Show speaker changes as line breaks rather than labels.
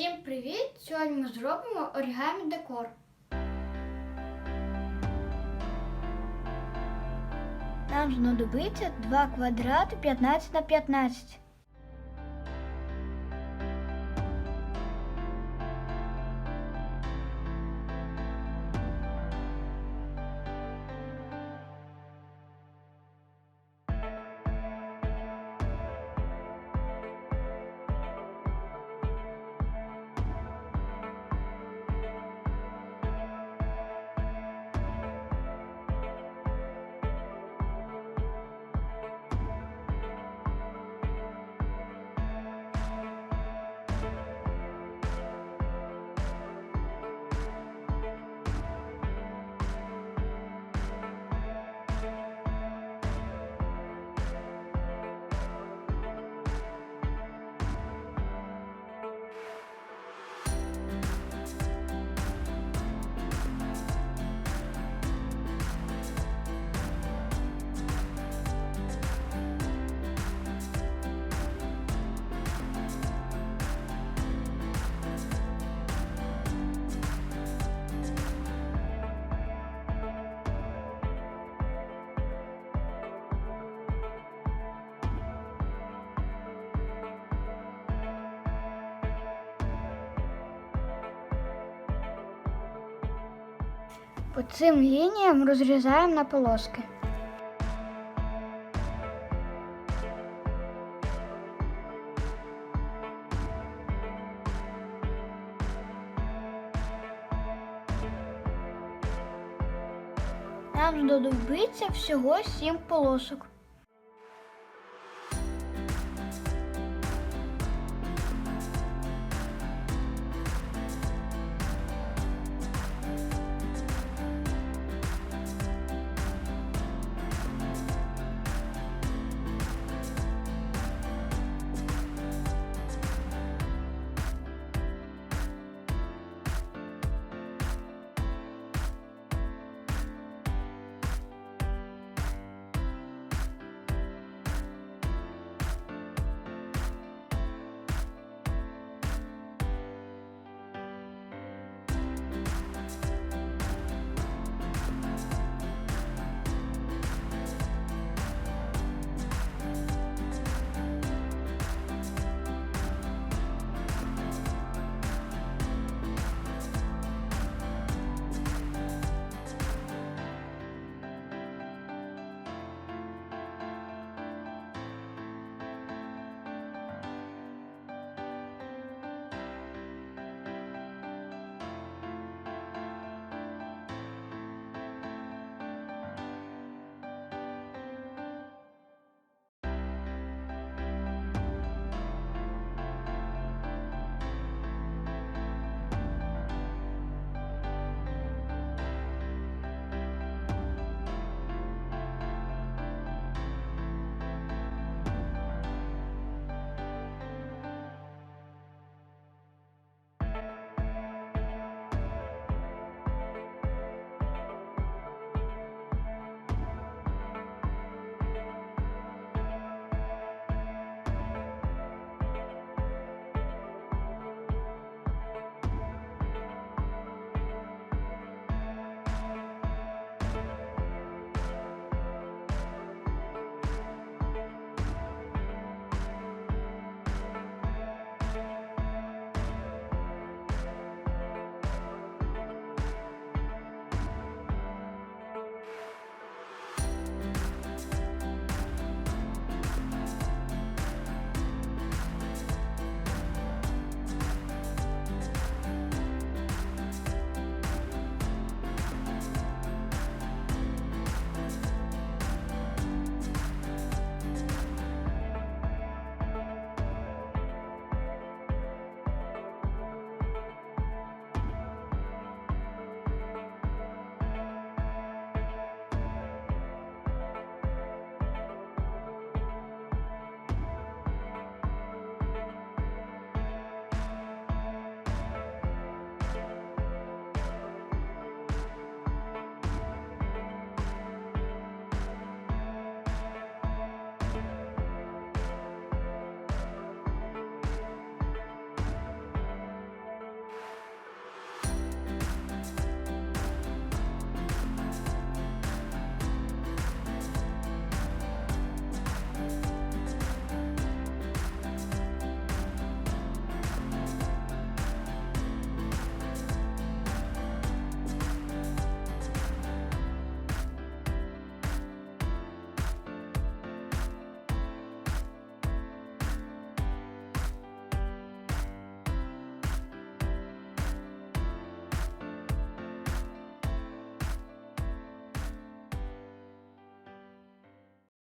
Всім привіт! Сьогодні ми зробимо оригамі декор. Нам знадобиться 2 квадрати 15 на 15. По цим лініям розрізаємо на полоски. Нам знадобиться всього 7 полосок.